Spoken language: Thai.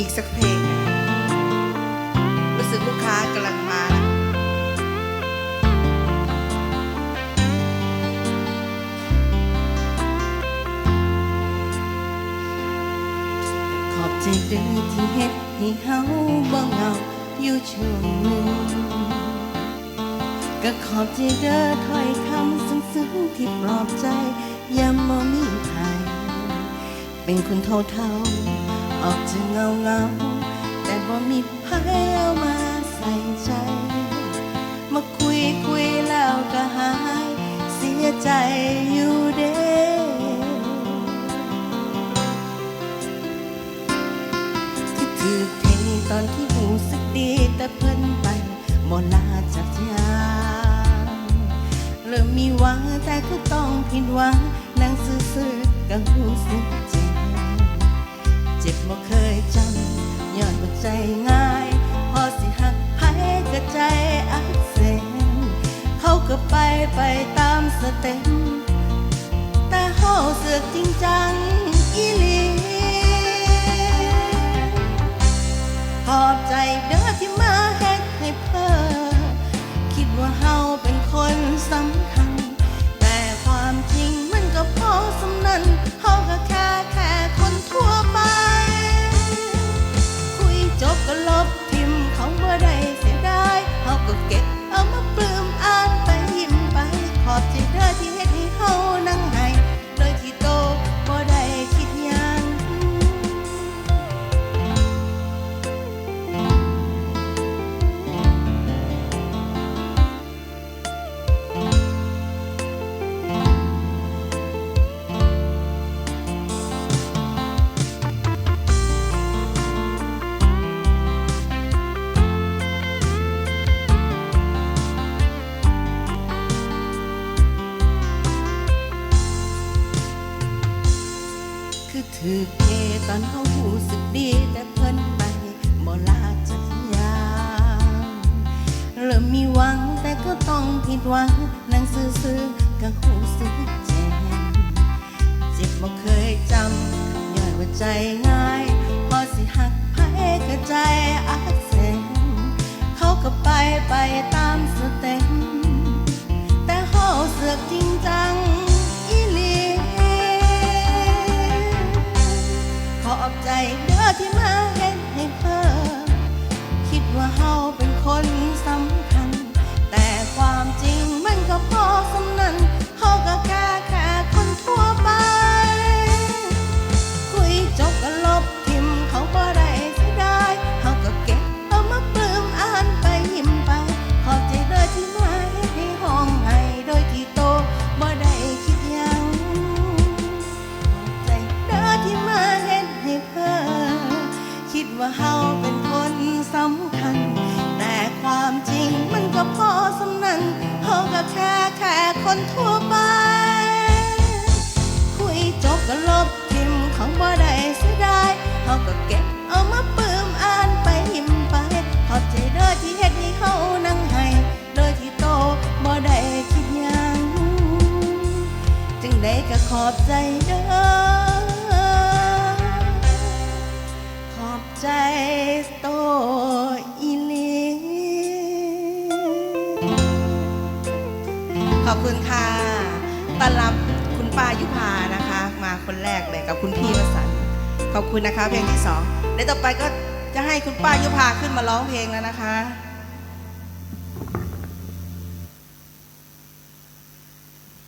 อีกสักเพลง รู้สึกลูกค้ากำลังมาขอบใจเธอที่เห็นให้เฮาบ่เหงาอยู่ช่วงหนึงก็ขอบใจเธอถอยคำซึ้งๆที่ปลอบใจยามบ่มีภัยเป็นคนเท่าๆ ออกจะเงาเงาแต่บ่มีใครเอามาใส่ใจ มาคุยคุยแล้วก็หาย เสียใจอยู่เด้ที่ถือเทตอนที่หูสึกดีแต่เพิ่นไปบ่ลาจากยาเริ่มมีหวังแต่ก็ต้องผิดหวังนั่งซื่อๆก็หูสึกจ เจ็บบ่เคยจำย้อนบ่ใจง่าย พอสิหักไผก็ใจอักเสบเขาก็ไปไปตามสเต็ม คือเทตอนเขาหูสึกดีแต่เพิ่นไปบ่ลาจากยามเริ่มมีหวังแต่ก็ต้องผิดหวังนั่งซื่อๆก็หูสึกเจ็บเจ็บบ่เคยจำย้อนว่าใจง่าย พอสิหักไผก็ใจอักเสบเขาก็ไปไปตามสเต็ปแต่เฮาเสือกจริง ว่าเฮาเป็นคนสำคัญ คนทั่วไป คุยจบก็ลบทิมเขาบ่ได้เสียดายเฮาก็เก็บเอามาปื้มอ่านไปยิ้มไป ขอบใจเด้อที่เฮ็ดให้เฮานั่งให้ โดยที่โตบ่ได้คิดหยังจึงได้ก็ขอบใจเด้อ ขอบใจโต อบคุณค่ะต้อนรับคุณป้ายุพานะคะ มาคนแรกเลยกับคุณพี่วสันขอบคุณนะคะเพลงที่สองในต่อไปก็จะให้คุณป้ายุพาขึ้นมาร้องเพลงแล้วนะคะ